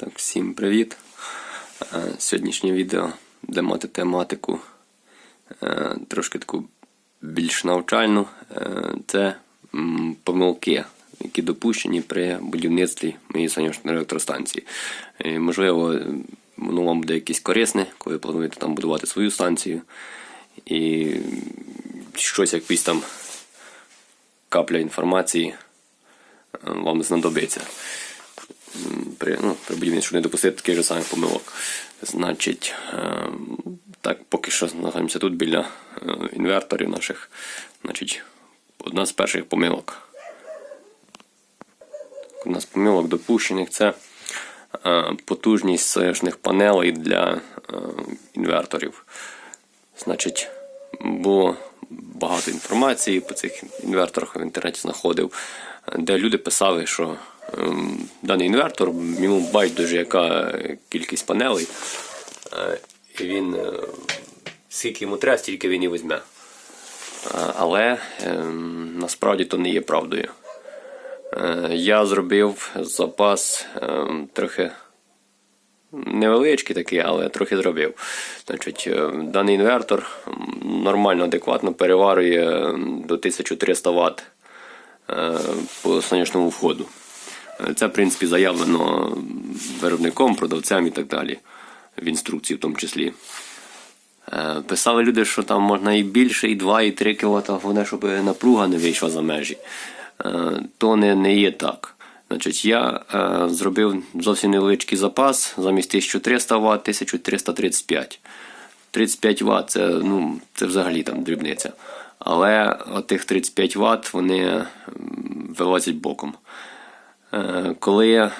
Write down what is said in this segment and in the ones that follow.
Так, всім привіт. Е, Сьогоднішнє відео буде мати тематику е, трошки таку більш навчальну. Е, Це помилки, які допущені при будівництві моєї сонячної електростанції. І, можливо, воно вам буде якесь корисне, коли плануєте там будувати свою станцію. І щось якийсь там капля інформації вам знадобиться при, ну, при будівництві, щоб не допустити таких же самих помилок. Значить, е, так, поки що знаходимося тут біля е, інверторів наших. Значить, одна з перших помилок. Одна з помилок допущених це е, потужність сонячних панелей для е, інверторів. Значить, було багато інформації по цих інверторах в інтернеті знаходив, де люди писали, що ем, даний інвертор, йому байдуже яка кількість панелей, е, і він е, скільки йому треба, стільки він і візьме. Е, Але ем, насправді то не є правдою. Я зробив запас ем, трохи невеличкий такий, але трохи зробив. Значить, даний інвертор нормально, адекватно переварює до 1300 Вт по сонячному входу. Це, в принципі, заявлено виробником, продавцем і так далі, в інструкції в тому числі. Е, Писали люди, що там можна і більше, і 2, і 3 кВт, головне, щоб напруга не вийшла за межі. Е, То не, не є так. Значить, я е, зробив зовсім невеличкий запас замість 1300 Вт 1335. 35 Вт це, ну, це взагалі там дрібниця. Але тих 35 Вт вони вилазять боком. Е, Коли е,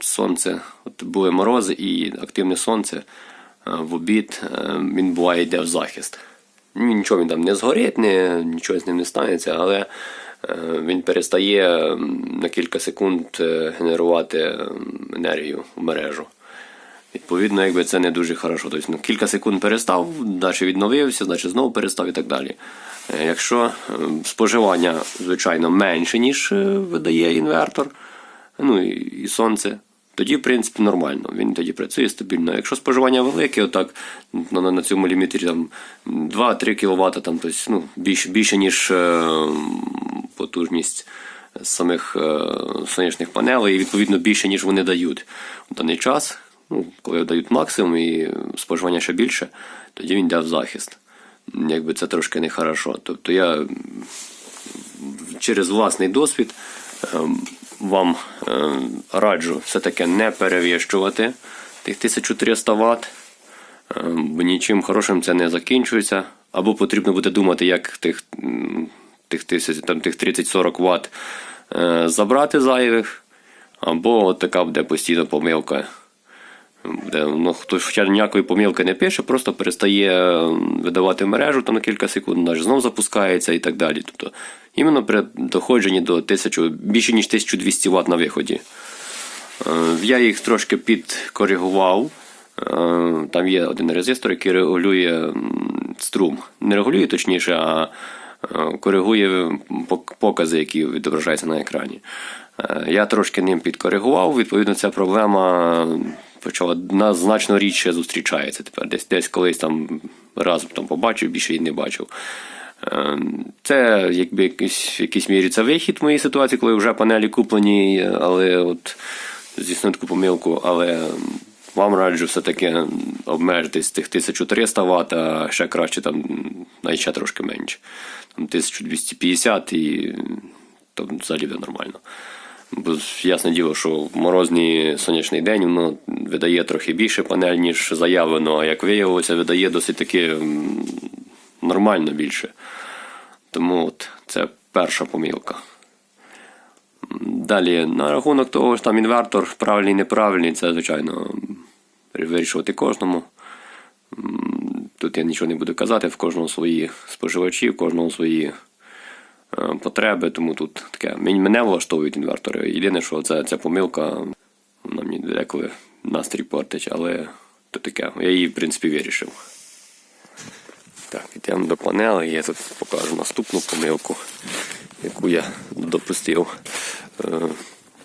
сонце, от були морози і активне сонце, е, в обід він буває йде в захист. Нічого він там не згорить, не, нічого з ним не станеться, але він перестає на кілька секунд генерувати енергію в мережу. Відповідно, якби це не дуже хорошо. Тобто, ну, кілька секунд перестав, далі відновився, значить знову перестав і так далі. Якщо е, споживання, звичайно, менше, ніж е, видає інвертор, ну і, сонце, тоді, в принципі, нормально. Він тоді працює стабільно. Якщо споживання велике, отак на, цьому лімітрі там 2-3 кВт, там, тобто, ну, більше, більше, ніж е, потужність самих сонячних панелей, і відповідно більше, ніж вони дають в даний час. Ну, коли дають максимум і споживання ще більше, тоді він йде в захист. Якби це трошки нехорошо. Тобто я через власний досвід ем, вам ем, раджу все-таки не перевіщувати тих 1300 Вт, ем, бо нічим хорошим це не закінчується. Або потрібно буде думати, як тих, тих, тих 30-40 Вт е, забрати зайвих, або от така буде постійна помилка. Де, ну, хто хоча ніякої помилки не пише, просто перестає е, видавати мережу там на кілька секунд, наш знов запускається і так далі. Тобто, іменно при доходженні до 1000, більше ніж 1200 Вт на виході. Е, Я їх трошки підкоригував. Е, Там є один резистор, який регулює струм. Не регулює точніше, а коригує покази, які відображаються на екрані. Е, Я трошки ним підкоригував, відповідно, ця проблема почала на значно рідше зустрічається тепер. Десь десь колись там раз там побачив, більше її не бачив. Е, Це якби якийсь, в якійсь мірі це вихід моїй ситуації, коли вже панелі куплені, але от здійснив таку помилку, але вам раджу все-таки обмежитись тих 1300 Вт, а ще краще там навіть ще трошки менше. Там 1250 і то взагалі буде нормально. Бо ясне діло, що в морозний сонячний день воно видає трохи більше панель, ніж заявлено, а як виявилося, видає досить таки нормально більше. Тому от це перша помилка. Далі, на рахунок того, що там інвертор правильний, неправильний, це, звичайно, вирішувати кожному. Тут я нічого не буду казати, в кожного свої споживачі, в кожного свої е, потреби, тому тут таке. Мене влаштовують інвертори. Єдине, що це, ця помилка вона мені деколи настрій портить, але то таке. Я її, в принципі, вирішив. Так, йдемо до панели, я тут покажу наступну помилку, яку я допустив. Е,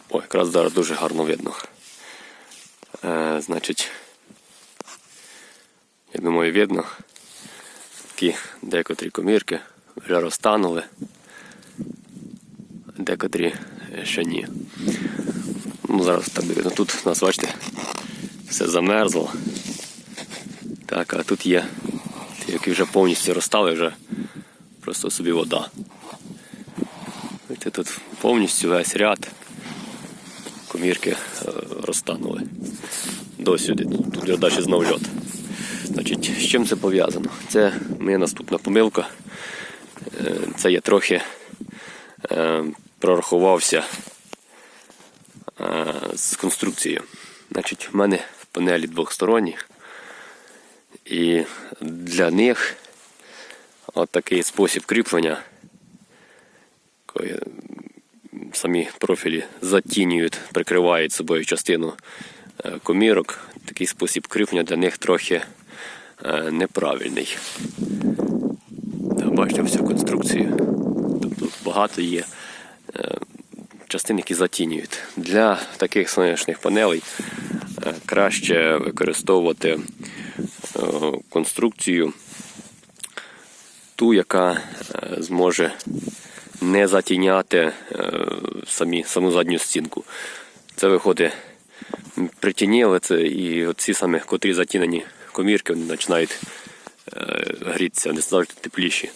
О, якраз зараз дуже гарно видно. Е, значить, я думаю, видно, такі декотрі комірки вже розтанули, декотрі ще ні. Ну, зараз так видно. Тут у нас, бачите, все замерзло. Так, а тут є ті, які вже повністю розстали, вже просто собі вода. Бачите, тут повністю весь ряд комірки е, розтанули. Досюди. Тут вже далі знов льот. Значить, з чим це пов'язано? Це моя наступна помилка. Е, Це я трохи е, прорахувався з конструкцією. Значить, в мене панелі двохсторонні. І для них от такий спосіб кріплення, самі профілі затінюють, прикривають собою частину е, комірок. Такий спосіб кріплення для них трохи е, неправильний. Бачите всю конструкцію. Тобто багато є е, частин, які затінюють. Для таких сонячних панелей краще використовувати конструкцію ту, яка зможе не затіняти е, самі, саму задню стінку. Це виходить притініли це і оці саме котрі затінені комірки вони починають е, грітися, не завжди тепліші.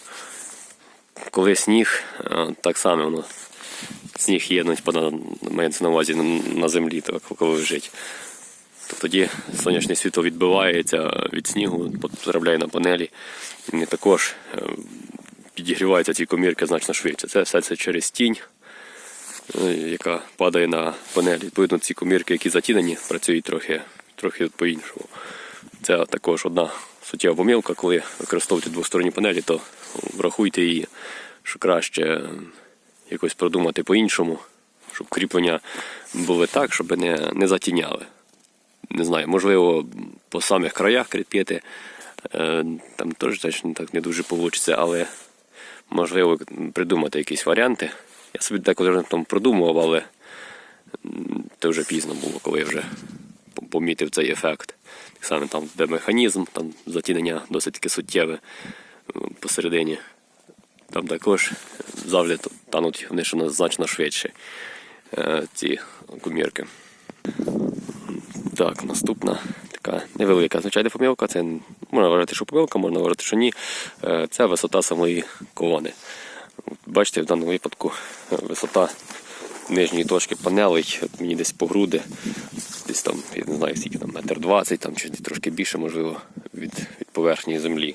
Коли сніг, е, так само воно. Сніг є ну, типу, мається на увазі на, землі, так, коли лежить. То тоді сонячне світло відбивається від снігу, потрапляє на панелі. І також підігріваються ці комірки значно швидше. Це все це через тінь, е, яка падає на панелі. Відповідно, ці комірки, які затінені, працюють трохи, трохи по-іншому. Це також одна суттєва помилка, коли використовуєте двосторонні панелі, то врахуйте її, що краще е, якось продумати по-іншому, щоб кріплення були так, щоб не, не затіняли. Не знаю, можливо, по самих краях кріпити, е, там теж так не дуже вийде, але можливо придумати якісь варіанти. Я собі деколи там продумував, але це вже пізно було, коли я вже помітив цей ефект. Так само там, де механізм, там затінення досить таки суттєве е, посередині. Там також завжди тануть вони ще значно швидше, е, ці комірки. Так, наступна така невелика звичайна помилка. Це можна вважати, що помилка, можна вважати, що ні. Е, Це висота самої колони. Бачите, в даному випадку висота нижньої точки панелей мені десь по груди, десь там, я не знаю, скільки там, метр двадцять, там, чи трошки більше, можливо, від, від поверхні землі.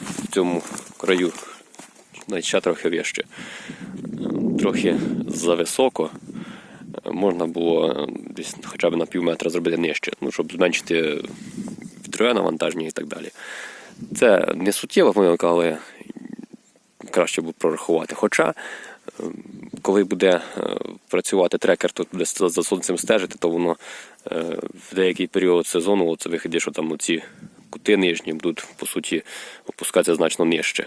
В цьому краю навіть ще трохи вище. Трохи зависоко можна було е, десь хоча б на пів метра зробити нижче, ну, щоб зменшити вітрове навантаження і так далі. Це не суттєва помилка, але краще було прорахувати. Хоча, е, коли буде е, працювати трекер, тут буде за сонцем стежити, то воно е, в деякий період сезону це виходить, що там оці кути нижні будуть, по суті, опускатися значно нижче.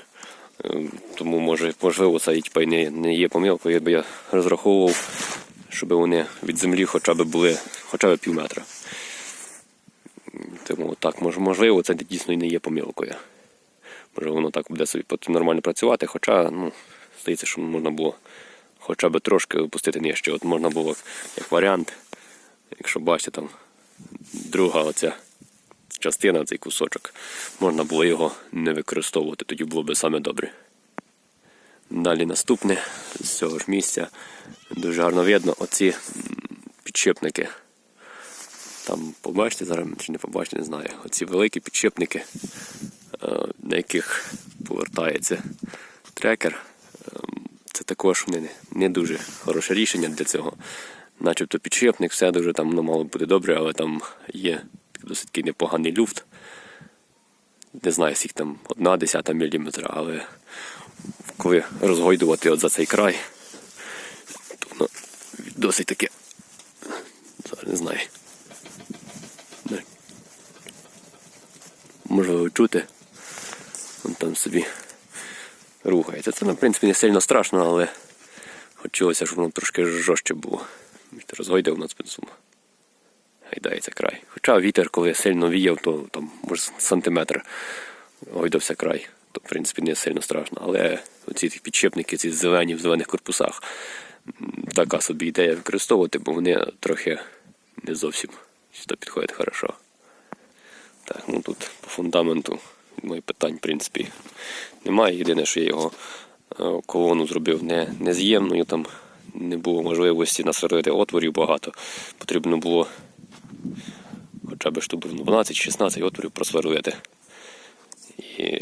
Е, Тому може, можливо, це і, і не є помилкою, якби я розраховував, щоб вони від землі хоча б були хоча б пів метра. Тому так, можливо, це дійсно і не є помилкою. Може воно так буде собі нормально працювати, хоча, ну, здається, що можна було хоча б трошки опустити нижче. От можна було як варіант, якщо бачите там друга оця частина, цей кусочок, можна було його не використовувати, тоді було б саме добре. Далі наступне з цього ж місця дуже гарно видно оці м, підшипники. Там побачите зараз чи не побачите, не знаю. Оці великі підшипники, е, на яких повертається трекер. Е, Це також не, не дуже хороше рішення для цього. Начебто підшипник, все дуже там ну, мало бути добре, але там є досить непоганий люфт. Не знаю, скільки там одна десята міліметра, але коли розгойдувати от за цей край, то воно досить таке. Зараз не знаю. Можливо чути. Вон там собі рухається. Це, ну, в принципі, не сильно страшно, але хотілося, щоб воно трошки жорстче було. Розгойдав на спинсум. гайдається край. Хоча вітер, коли сильно віяв, то там може сантиметр гойдався край. То, в принципі, не сильно страшно. Але оці підшипники, ці зелені в зелених корпусах, така собі ідея використовувати, бо вони трохи не зовсім сюди підходять хорошо. Так, ну тут по фундаменту моїх питань, в принципі, немає. Єдине, що я його е, колону зробив не, нез'ємною, там не було можливості насверлити отворів багато. Потрібно було хоча б штук 12-16 отворів просверлити. І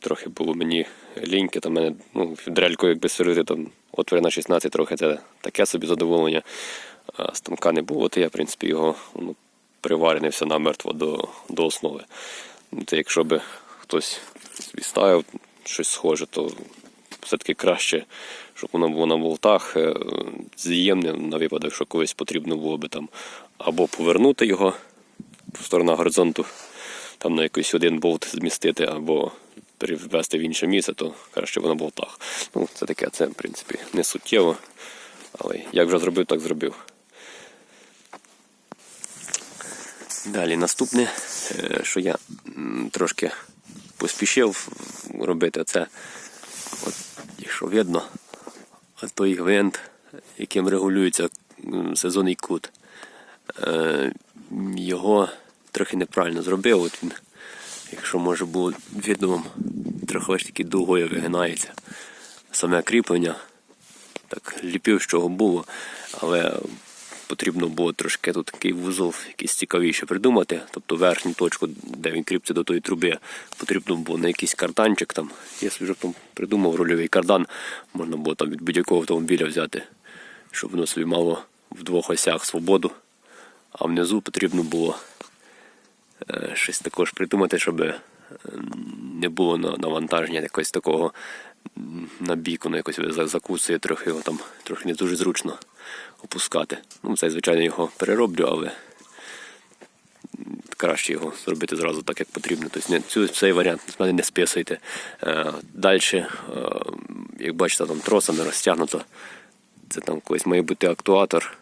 трохи було мені ліньки, там мене ну, дрельку якби сверлити там отвори на 16 трохи це таке собі задоволення. А станка не було, то я, в принципі, його ну, приварений намертво до, до основи. Ну, То якщо би хтось собі ставив щось схоже, то все-таки краще, щоб воно було на болтах е, з'ємне на випадок, що колись потрібно було би там або повернути його в сторону горизонту, там на якийсь один болт змістити, або перевести в інше місце, то краще воно на болтах. Ну, це таке, це в принципі не суттєво. Але як вже зробив, так зробив. Далі наступне, е, що я трошки поспішив робити, це, от, якщо видно, той гвинт, яким регулюється сезонний кут. Е, Його трохи неправильно зробив. От він, якщо може було вам, трохи ось таки дугою вигинається. Саме кріплення так ліпив, з чого було, але потрібно було трошки тут такий вузол якийсь цікавіше придумати. Тобто верхню точку, де він кріпиться до тої труби, потрібно було на якийсь карданчик там. Я собі там придумав рольовий кардан, можна було там від будь-якого автомобіля взяти, щоб воно собі мало в двох осях свободу. А внизу потрібно було е, щось також придумати, щоб е, не було навантаження якогось такого на бік, воно якось закусує трохи його там, трохи не дуже зручно опускати. Ну, це, звичайно, його перероблю, але краще його зробити зразу так, як потрібно. Тобто не, цю, цей варіант мене не списуйте. Е, Далі, е, як бачите, там тросами розтягнуто. Це там колись має бути актуатор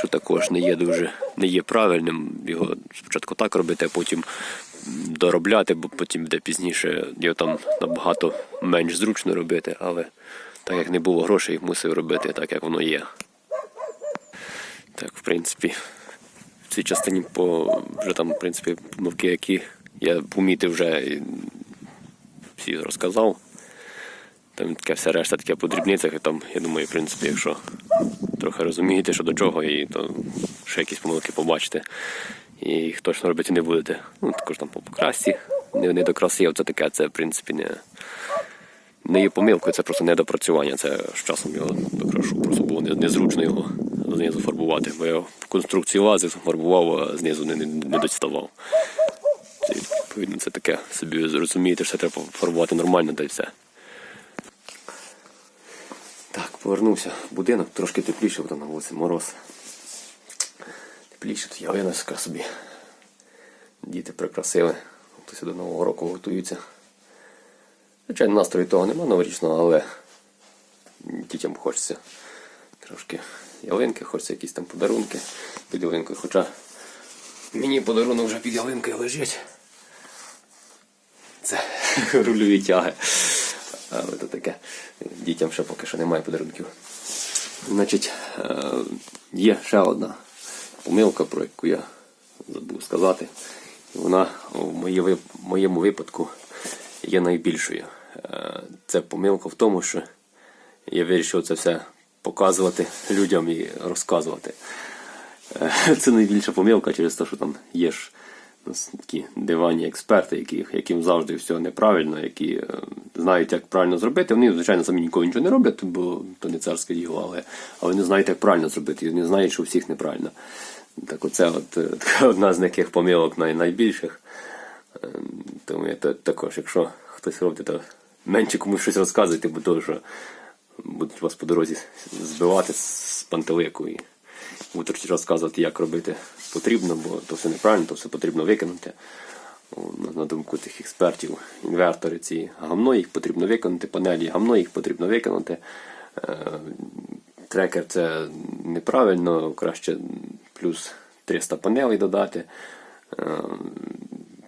що також не є дуже не є правильним. Його спочатку так робити, а потім доробляти, бо потім буде пізніше його там набагато менш зручно робити, але так як не було грошей, мусив робити так, як воно є. Так, в принципі, в цій частині по вже там, в принципі, помилки, які я помітив вже всі розказав. Там таке все решта таке по дрібницях, і там, я думаю, в принципі, якщо трохи розумієте, що до чого, і то ще якісь помилки побачите. І їх точно робити не будете. Ну, також там по покрасці. Не, не до краси, це таке, це в принципі не, не є помилкою, це просто недопрацювання. Це з часом його докрашу. Просто було незручно його знизу фарбувати. Бо я в конструкції лази фарбував, а знизу не, не, не доставав. Це, відповідно, це таке собі розумієте, що треба фарбувати нормально, та й все. Так, повернувся в будинок, трошки тепліше, бо там на вулиці мороз. Тут ялиночка собі. Діти прикрасили. Хтось до Нового року готуються. Звичайно, настрою того нема новорічного, але дітям хочеться трошки ялинки, хочеться якісь там подарунки під ялинкою. Хоча мені подарунок вже під ялинкою лежить. Це рульові тяги. Але то таке. Дітям ще поки що немає подарунків. Значить, е, є ще одна помилка, про яку я забув сказати. Вона в моєму випадку є найбільшою. Е, Це помилка в тому, що я вирішив це все показувати людям і розказувати. Е, Це найбільша помилка через те, що там є ж такі диванні експерти, які, яким завжди все неправильно, які е, знають, як правильно зробити. Вони, звичайно, самі ніколи нічого не роблять, бо то не царське діло, але, але вони знають, як правильно зробити, і вони знають, що у всіх неправильно. Так оце от, е, така одна з таких помилок най, найбільших. Е, Тому я та- також, якщо хтось робить, то менше комусь щось розказуйте, бо того, що будуть вас по дорозі збивати з пантелику і будуть розказувати, як робити потрібно, бо то все неправильно, то все потрібно викинути. На- думку тих експертів, інвертори ці гамно їх потрібно виконати, панелі гамно їх потрібно виконати. Е, трекер це неправильно, краще плюс 300 панелей додати. Е,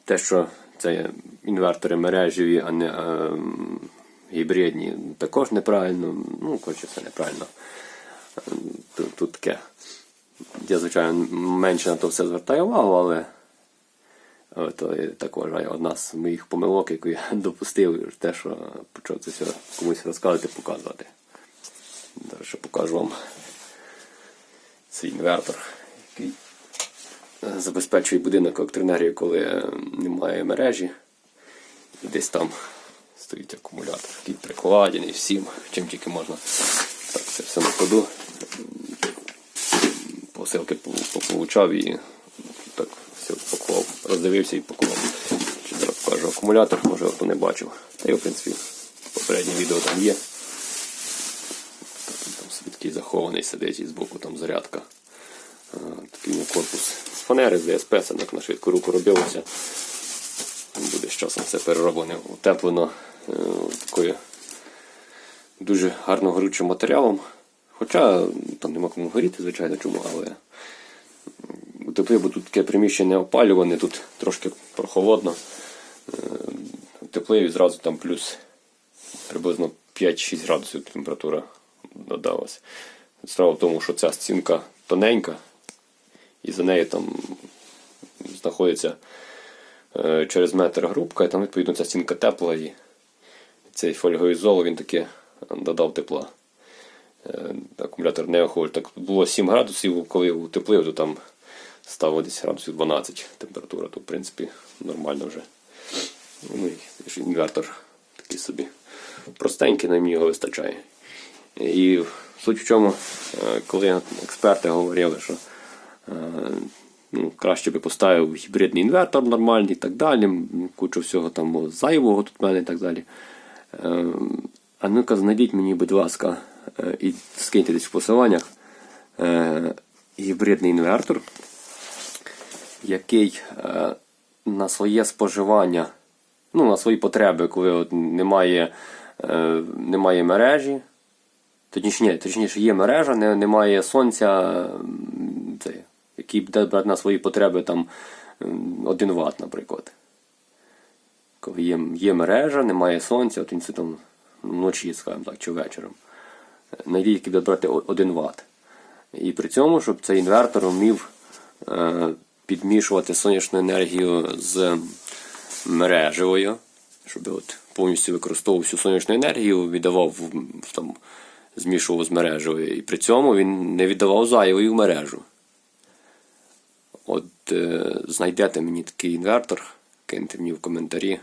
Те, що це інвертори мережеві, а не е, гібридні, також неправильно. Ну, коротше, все неправильно. Тут таке. Я, звичайно, менше на то все звертаю увагу, але, то я одна з моїх помилок, яку я допустив, те, що почав це все комусь розказувати, показувати. Зараз ще покажу вам свій інвертор, який забезпечує будинок електроенергією, коли е, немає мережі. І десь там стоїть акумулятор, який прикладений всім, чим тільки можна. Так, це все на ходу. Посилки по- пополучав і так все поклав. Роздивився і поклав. Ще зараз покажу акумулятор, може хто не бачив. Та й в принципі попереднє відео там є. Так, там собі такий захований сидить і збоку там зарядка. А, Такий у нього корпус з фанери, з ДСП, це так на швидку руку робилося. Буде з часом все перероблене, утеплено е, такою дуже гарно горючим матеріалом. Хоча там нема кому горіти, звичайно, чому, але утеплив, бо тут таке приміщення опалюване, тут трошки прохолодно. Е, Утеплив і зразу там плюс приблизно 5-6 градусів температура додалася. Справа в тому, що ця стінка тоненька, і за нею там знаходиться е, через метр грубка, і там відповідно ця стінка тепла, і цей фольгоізол він таки додав тепла. Е, Акумулятор не охолоджує. Так було 7 градусів, коли утеплив, то там стало десь градусів 12 температура, то в принципі нормально вже. Ну і інвертор такий собі простенький, на його вистачає. І суть в чому, е, коли експерти говорили, що е, ну, краще би поставив гібридний інвертор нормальний і так далі, кучу всього там зайвого тут в мене і так далі. А ну-ка, знайдіть мені, будь ласка, і скиньте десь в посиланнях е, гібридний інвертор, який е, на своє споживання, ну, на свої потреби, коли от немає, е, немає мережі, точніше, ні, точніше, є мережа, не, немає сонця, це, який буде брати на свої потреби там 1 Вт, наприклад. Коли є, є мережа, немає сонця, от він це там вночі, скажімо так, чи вечором. Буде брати 1 Вт. І при цьому, щоб цей інвертор вмів е, підмішувати сонячну енергію з мережевою, щоб от повністю використовував всю сонячну енергію, віддавав там, змішував з мережею. І при цьому він не віддавав зайвої в мережу. От е, знайдете мені такий інвертор, киньте мені в коментарі.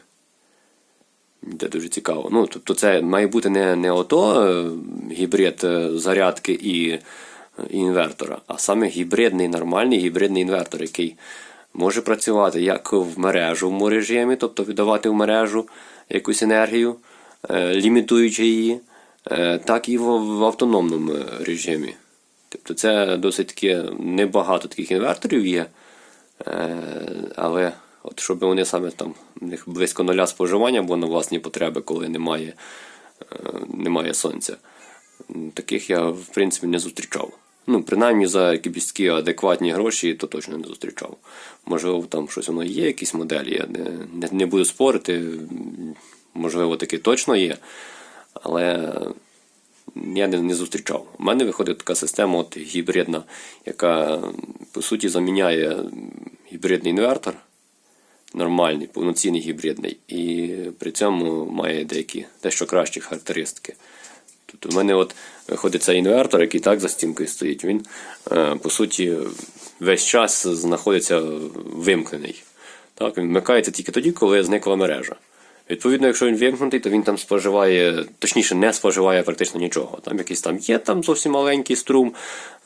Де дуже цікаво. Ну, тобто це має бути не, не ото е, гібрид е, зарядки і, е, інвертора, а саме гібридний, нормальний гібридний інвертор, який може працювати як в мережевому режимі, тобто віддавати в мережу якусь енергію, лімітуючи її, так і в, автономному режимі. Тобто це досить таки небагато таких інверторів є. Але от щоб вони саме там в них близько нуля споживання, бо на власні потреби, коли немає, е, немає сонця. Таких я в принципі не зустрічав. Ну, принаймні за такі адекватні гроші, то точно не зустрічав. Можливо, там щось воно є, якісь моделі, я не, не, не буду спорити. Можливо, таке точно є. Але я не, не зустрічав. У мене виходить така система от, гібридна, яка по суті заміняє гібридний інвертор, нормальний, повноцінний гібридний, і при цьому має деякі дещо кращі характеристики. Тобто в мене от виходить цей інвертор, який так за стінкою стоїть, він е, по суті весь час знаходиться вимкнений. Так, він вмикається тільки тоді, коли зникла мережа. Відповідно, якщо він вимкнутий, то він там споживає, точніше, не споживає практично нічого. Там якийсь там є там зовсім маленький струм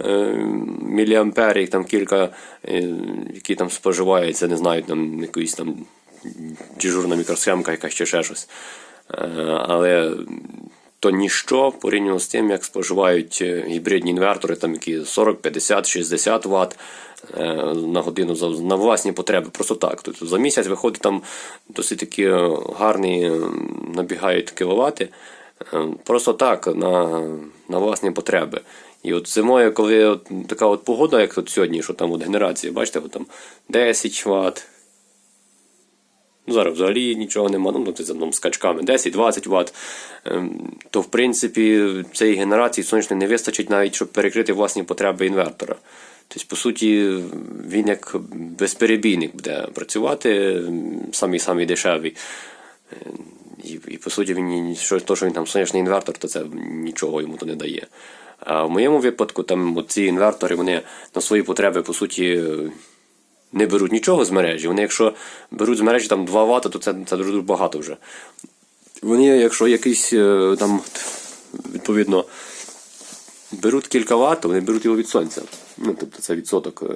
е, міліампер, там кілька, е, які там споживаються, не знаю, там якоїсь там дежурна мікросхемка, чи ще щось. Е, але то ніщо порівняно з тим, як споживають е, гібридні інвертори, там які 40, 50, 60 Вт на годину на власні потреби. Просто так. Тобто за місяць виходить там досить такі е, гарні е, набігають кіловати. Просто так, на, на власні потреби. І от зимою, коли от така от погода, як от сьогодні, що там от генерація, бачите, от там 10 Вт. Ну, зараз взагалі нічого нема, ну, це за ну, скачками 10-20 Вт. Ем, то, в принципі, цієї генерації сонячної не вистачить навіть, щоб перекрити власні потреби інвертора. Тобто, по суті, він як безперебійник буде працювати, самий-самий дешевий. Е, І, і по суті, він що, то, що він там сонячний інвертор, то це нічого йому то не дає. А в моєму випадку, там ці інвертори, вони на свої потреби, по суті, не беруть нічого з мережі. Вони, якщо беруть з мережі там 2 Вт, то це, це дуже багато вже. Вони, якщо якийсь е, там, відповідно, беруть кілька Вт, вони беруть його від сонця. Ну, тобто це відсоток е,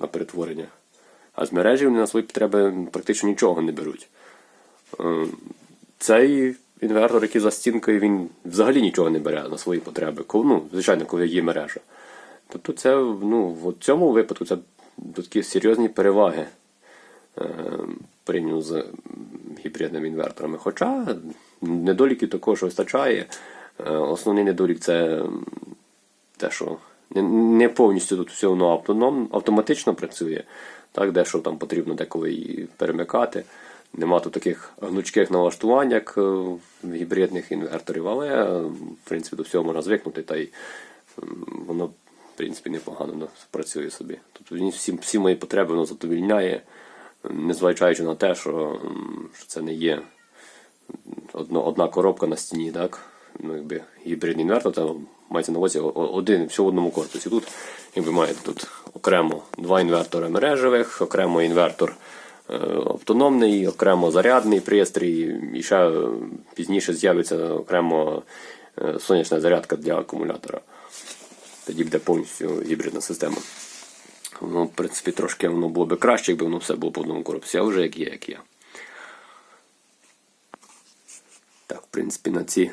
на перетворення. А з мережі вони на свої потреби практично нічого не беруть. Е, Цей інвертор, який за стінкою, він взагалі нічого не бере на свої потреби. Ну, звичайно, коли є мережа. Тобто це ну, в цьому випадку це такі серйозні переваги е, порівняно з гібридними інверторами. Хоча недоліків також вистачає. Е, Основний недолік це те, що не, повністю тут все воно автоматично працює. Так, дещо там потрібно деколи і перемикати. Нема тут таких гнучких налаштувань, як е, в гібридних інверторів, але в принципі до всього можна звикнути, та й воно принципі непогано працює собі. Тут він всі, всі мої потреби воно задовільняє, незважаючи на те, що, що це не є одно, одна коробка на стіні, так? Ну, якби гібридний інвертор, це мається на увазі один, все в одному корпусі. Тут, якби маєте тут окремо два інвертори мережевих, окремо інвертор е, автономний, окремо зарядний пристрій, і ще е, пізніше з'явиться окремо е, сонячна зарядка для акумулятора. Тоді буде повністю гібридна система. Ну, в принципі, трошки воно було би краще, якби воно все було по одному корпусі, а вже як є, як є. Так, в принципі, на ці.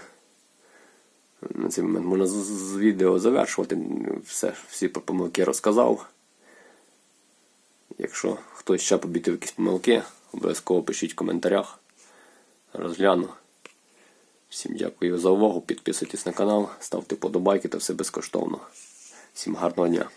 На цей момент можна з- відео завершувати. Все, всі про помилки розказав. Якщо хтось ще побітив якісь помилки, обов'язково пишіть в коментарях. Розгляну. Всім дякую за увагу. Підписуйтесь на канал, ставте подобайки та все безкоштовно. Всім гарного дня!